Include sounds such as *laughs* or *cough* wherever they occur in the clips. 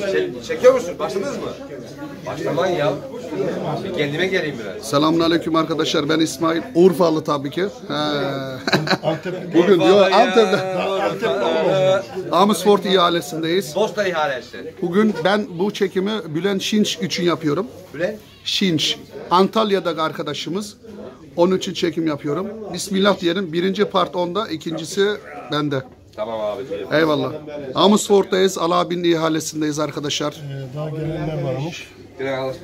Çek- çekiyor musun? Başladınız mı? Başlamayın ya. Bir kendime geleyim biraz. Selamünaleyküm arkadaşlar. Ben İsmail. Urfalı tabii ki. He. Bugün diyor Antep'te. Amusfort ihalesindeyiz. Dosta ihalesi. Bugün ben bu çekimi Bülent Şinç için yapıyorum. Bülent. Şinç. Antalya'daki arkadaşımız. Onun için çekim yapıyorum. Bismillah diyelim. Birinci part onda, ikincisi bende. Tamam abi. Eyvallah. Amusfort'tayız. Ali abinin ihalesindeyiz arkadaşlar. Ee, Daha gelenler varmış.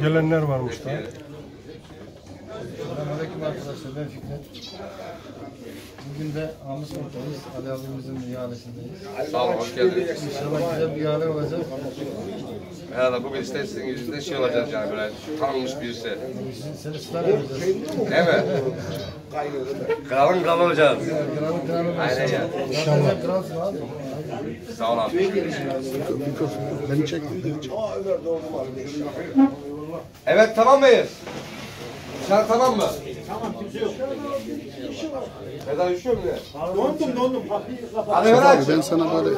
Gelenler varmış daha. Selamünaleyküm arkadaşlar ben Fikret. Bugün de Amus Orta'dayız. Ali abimizin ihalesindeyiz. Sağ olun, hoş geldiniz. İnşallah güzel bir ihale olacak. Herhalde bugün işte sizin yüzünden şey olacak yani böyle tanınmış birisi. Şimdi seni star yapacağız. Değil mi? Kralın kralı olacağız. Kralın kralı olacak. Aynen ya. Sen kralsın abi. Sağ ol abi. Beni çek. Evet tamam mıyız? Dışarı tamam mı? Tamam kimse yok. Neden üşüyor mu ne? Dondum dondum. Hadi ver aç. Abi ben sana böyle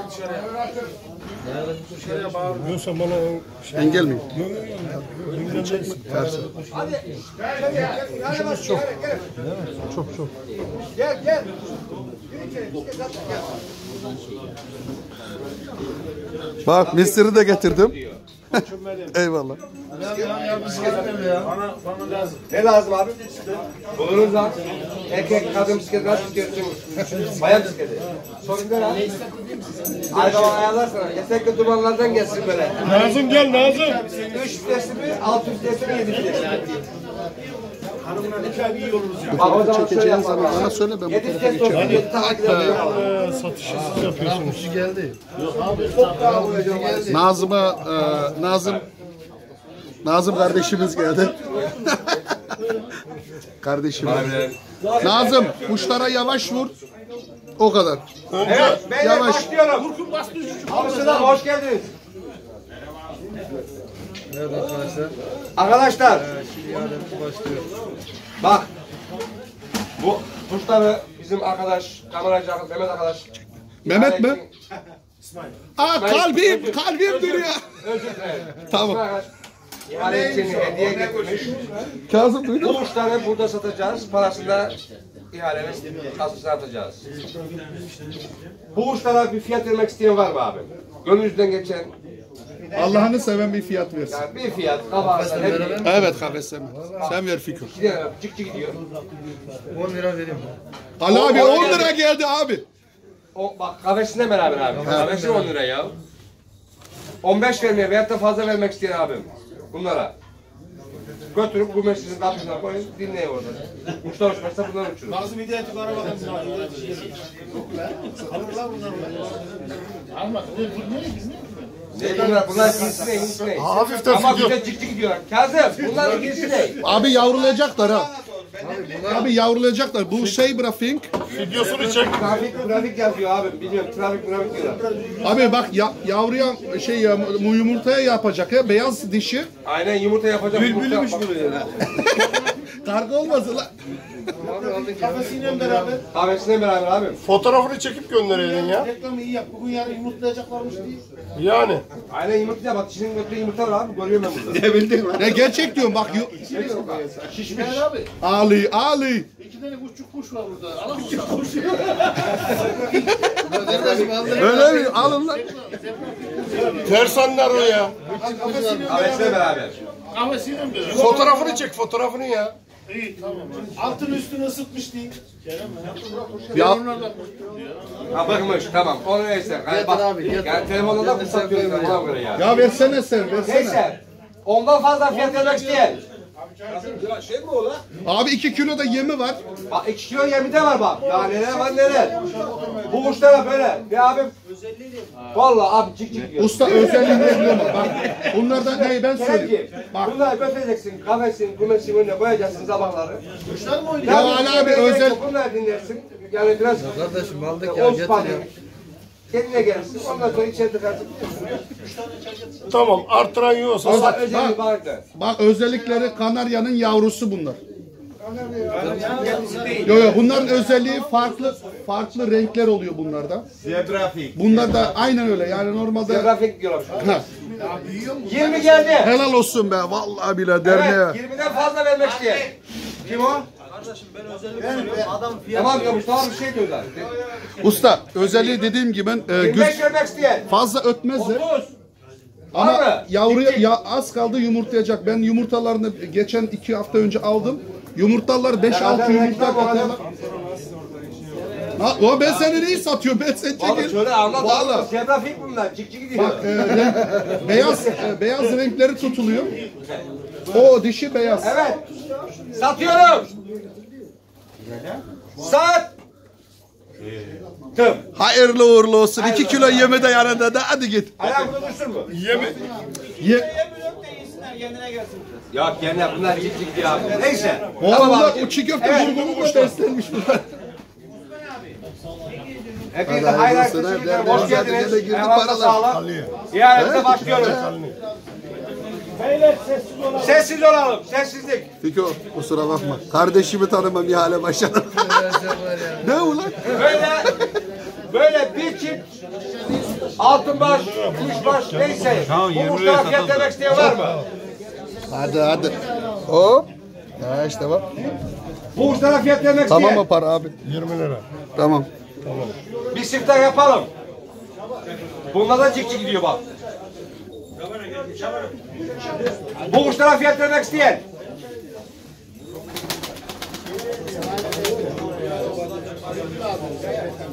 Diyorsan bana engel miyim? gündemdesin. Çok çok. Bak misiri de getirdim. Eyvallah. Ya ya ya nerede ya? Ne lazım abi? Buluruz lan. Erkek, kadın bisikleti, nasıl bisikleti? Bayan bisikleti. Sorun lan? Ay baba ayarlarsana. Yetekli dumanlardan gelsin böyle. Nazım gel Nazım. Üç vitesli mi, altı vitesli o tarafa zaman şöyle çekeceğin yapalım. zaman bana söyle ben bu tarafa. Ee, satışı siz yapıyorsunuz. Geldi. Nazım'a e, Nazım Nazım kardeşimiz geldi. *laughs* Kardeşim. Nazım kuşlara yavaş vur. O kadar. Evet, beyler Yavaş. başlıyorum. Alışılan hoş geldiniz. Evet arkadaşlar. Arkadaşlar, Başlıyor. bak. Bu kuşları bizim arkadaş, kameracı arkadaş, Mehmet arkadaş. Mehmet mi? Aa kalbim, kalbim duruyor. Özür dilerim. Tamam. İhale için hediye getirmiş. Kazım duydun Bu mu? kuşları burada satacağız. Parasını da ihalenin kasasına atacağız. Bu kuşlara bir fiyat vermek isteyen var mı abi? Gönlünüzden geçen Allah'ını seven bir fiyat versin. yani bir fiyat kafasına bileyim. Evet kafes sen. Sen ver fikir. Gidiyor, cık cık gidiyor. 10 lira vereyim. Ali abi O- o 10 geldi. lira geldi abi. O bak kafesine beraber abi. Kafesi 10 lira ya. 15 vermeye veyahut da fazla vermek isteyen abim. Bunlara. Götürüp bu mescidin kapısına koyun, dinleyin orada. Kuşlar uçmazsa bunlar uçurur. Nazım Hidayet'i bana bakın. Alırlar bunlar. Alma. Bu ne? Biz ne? Ne bunlar? Bunlar cinsi ne? Cinsi ne? Hafiften Ama gidiyor. bize cik cik gidiyorlar. Kazım, bunların cinsi ne? Abi yavrulayacaklar ha. Abi yavrulayacaklar. Bu şey bırakın. Videosunu çek. Trafik, trafik yazıyor abi. Biliyorum, trafik, trafik diyorlar. Abi bak ya, yavruya şey ya, bu yumurtaya yapacak ya beyaz dişi. Aynen yumurta yapacak. Bülbülmüş bu. *laughs* Karga olmasın lan. Kafesiyle beraber Kahvesine beraber abi. Fotoğrafını çekip göndereydin ya. reklamı iyi yap. Bugün yarın yumurtlayacaklarmış diye. Yani. Aynen yumurta bak. Dişinin götüre yumurta var abi. Görüyorum ben burada. Ne gerçek diyorum bak. yu- Şişmiş. abi. Ali Ali. İki tane küçük kuş var burada. Alalım mı? Aldı. Öyle mi? Alın lan. Ters anlar o ya. Kahvesine beraber. Kafesiyle beraber. Fotoğrafını çek fotoğrafını ya. İyi tamam. Altını üstünü ısıtmış değil. Ya Ha bakmış tamam. Onu neyse. Yani bak. abi. Yani telefonda da fırsat görüyoruz. Ona göre yani. ya versene sen versene. Neyse. Ondan fazla fiyat vermek isteyen. Abi 2 kilo da yemi var. Bak 2 kilo yemi de var bak. Daha neler var neler. Bu kuşlara böyle. Bir abim. Vallahi abi cik cik diyor. Usta özelliğini biliyor mu? Bak bunlardan neyi ben söyleyeyim. Bak. Bunları götüreceksin. Kafesin, kumesin önüne koyacaksın sabahları. Kuşlar mı oynuyor? Ya Ali abi özel Bunları dinlersin. Yani biraz Kardeşim aldık ya getir ya. Kendine gelirsin. Ondan sonra içeri tıkarsın. Tamam arttıran yiyorsa bir vardı. bak özellikleri Kanarya'nın yavrusu bunlar. Yok yok bunların özelliği farklı farklı renkler oluyor bunlarda. Bunlar da aynen öyle yani normalde Grafik diyorlar şu an. Ha, 20 geldi. helal olsun be vallahi bile derneğe. Evet 20'den fazla vermek isteyen. Kim o? Tamam ya Mustafa bir şey diyorlar. Usta özelliği dediğim gibi e, 25 güç vermek isteyen. fazla ötmezler 30. ama mı? yavruya ya az kaldı yumurtlayacak. Ben yumurtalarını geçen iki hafta önce aldım. Yumurtalar 5-6 Zaten yumurta katarlar. Ha, o ben seni neyi satıyor? Ben sen çekil. şöyle anlat Vallahi. anlat. Grafik bunlar. Çık çık gidiyor. Bak e, renk- beyaz e, beyaz renkleri tutuluyor. O dişi beyaz. Evet. Satıyorum. Sat. Tım. Hayırlı uğurlu olsun. 2 kilo yeme de yanında da hadi git. Ayağım bunu dursun mu? Ye. Yok gene bunlar çık çık diyor abi. Neyse. O Tamam bunlar abicim. o çiğ köfte Evet. burgunu da beslenmiş bunlar. Hepinize Hadi hayırlı. Hadi Hoş gene geldiniz. girdik Eyvallah sağ olun. İhalemize başlıyoruz. Sessiz olalım. Sessizlik. Fiko kusura bakma. Kardeşimi tanımam ihale başladım. *laughs* ne ulan? Böyle böyle bir çift altın baş, üç baş neyse. Bu Mustafa fiyat demek isteyen var mı? Hadi hadi. Hop. Ya işte bak. Bu Mustafa fiyat demek Tamam mı para abi? 20 lira. Tamam. Bir siftah yapalım. Bunda da cik cik gidiyor bak. Bu kuşlara fiyat vermek isteyen.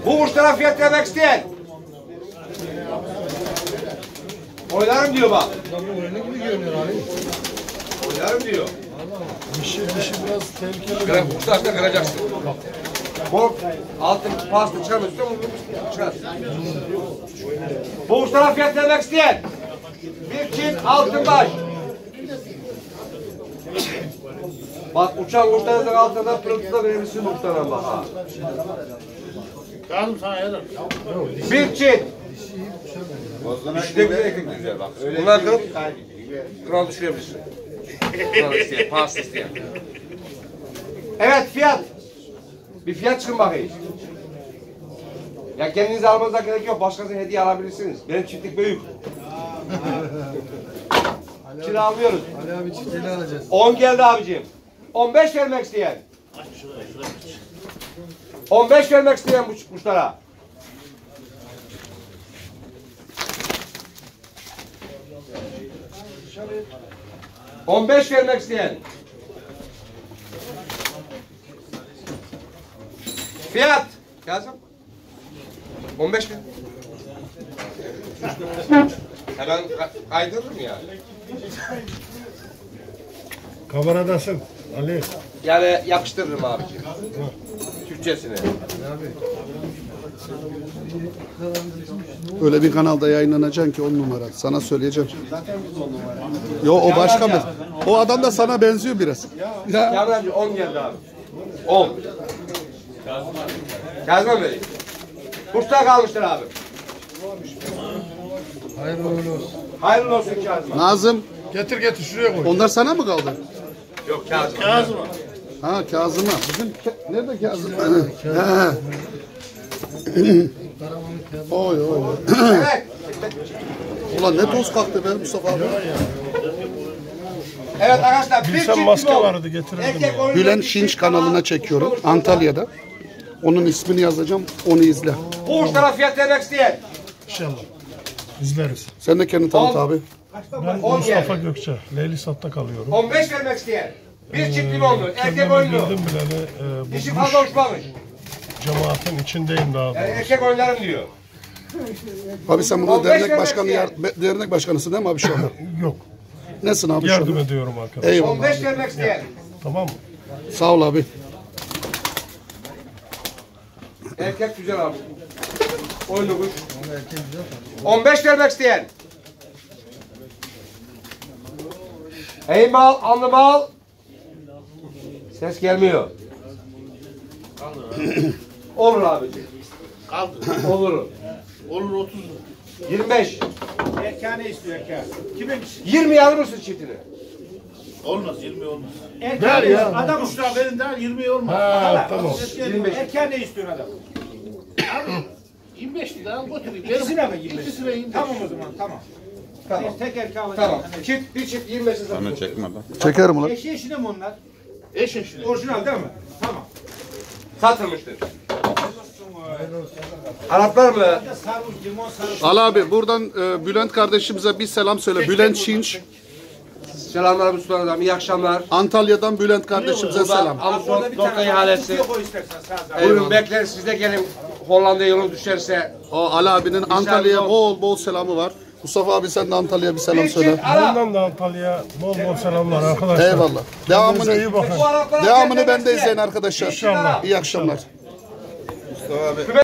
Bu kuşlara fiyat vermek isteyen. Oynarım diyor bak. Oynarım diyor. Dişi, dişi biraz tehlikeli. Kıra, kuşlar da kıracaksın. Kork, altın pasta çıkarmıyorsun, çıkar. Bu kuşlara fiyat vermek isteyen. Bir çift altın baş. Bak uçan kuşlarınızın altında pırıltı da verirsin kuşlara bak ha. Kazım sana yedir. Bir çift. İşte güzel ekmek güzel bak. Bunlar kırıp kral düşürebilirsin. Buralar isteyen. Evet fiyat. Bir fiyat çıkın bakayım. Ya kendiniz almanıza gerek yok. Başkası hediye alabilirsiniz. Benim çiftlik büyük. Kira almıyoruz. Ali abi çiftliğini alacağız. 10 geldi abicim. 15 vermek isteyen. 15 vermek isteyen bu kuşlara. Şöyle 15 vermek isteyen. Fiyat. Kazım. 15 mi? Hemen kaydırırım yani. Kameradasın Ali. Yani yapıştırırım abiciğim. Türkçesini. Abi. Öyle bir kanalda yayınlanacaksın ki on numara. Sana söyleyeceğim. Yo o başka mı? O adam da sana benziyor biraz. Ya. Kamil 10 geldi abi. 10. Kazma Bey. Kurtta kalmıştır abi. Hayırlı uğurlu olsun. Hayırlı olsun Kazma. Nazım Getir getir şuraya koy. onlar sana mı kaldı? Yok Kazma. Kazım. Ha Kazım'a. Bizim Ka- nerede Kazım? Ha. Oy oy. oy. Evet. Ulan ne toz kalktı be Mustafa abi. Evet arkadaşlar bir Bilsem çift maske vardı, getirirdim Erkek Bülent Şinç kanalına çekiyorum Antalya'da. Onun ismini yazacağım. Onu izle. Bu uçlara fiyat vermek isteyen. İnşallah. İzleriz. Sen de kendini tanıt abi. Ben Mustafa. Gökçe. Leylisat'ta kalıyorum. 15 vermek isteyen. Bir çift limonlu. Erkek Kendimi oyunlu. bildim bileli e, Dişi fazla uçmamış. Cemaatin içindeyim daha Yani doğrusu. erkek oynarım diyor. Abi sen burada 15 dernek başkanı dernek başkanısın değil mi abi şu anda? *laughs* Yok. Nesin abi şu Yardım anda? ediyorum arkadaşlar. Eyvallah. 15 vermek isteyen. Tamam mı? Sağ ol abi. Erkek güzel abi. Oyunlu kuş. 15 vermek isteyen. Ey mal, anlı mal. Ses gelmiyor. *laughs* Olur abiciğim. Kaldı. Olur. Olur 30 lira. 25. Erkeğe ne istiyor erkeğe? Kimin? 20 alır mısın çiftini? Olmaz 20 olmaz. Erken ne istiyor? Adam usta. Usta verin daha 20 olmaz. Ha, tamam. 25. Erken ne istiyor adam? Abi 25 lira al götüreyim. İkisine mi 25? İkisine 25. Tamam o zaman tamam. Tamam. Tek erkeği alacağım. Tamam. Çift, bir çift 25 lira. Bana çekme lan. Çekerim ulan. Eşi eşine mi onlar? Eş eşine. Orijinal değil mi? Tamam. Satılmıştır. Araplar mı? Al abi buradan e, Bülent kardeşimize bir selam söyle. Bülent Çinç. Selamlar Mustafa adam. İyi akşamlar. Antalya'dan Bülent kardeşimize selam. Amson nokta ihalesi. Buyurun bekleriz. Siz de gelin. Hollanda'ya yolun düşerse. O Ali abinin Antalya'ya bol bol selamı var. Mustafa abi sen de Antalya'ya bir selam söyle. Bundan da Antalya'ya bol bol selamlar arkadaşlar. Eyvallah. Devamını iyi bakın. Devamını ben de izleyin arkadaşlar. İnşallah. İyi akşamlar. Todavía.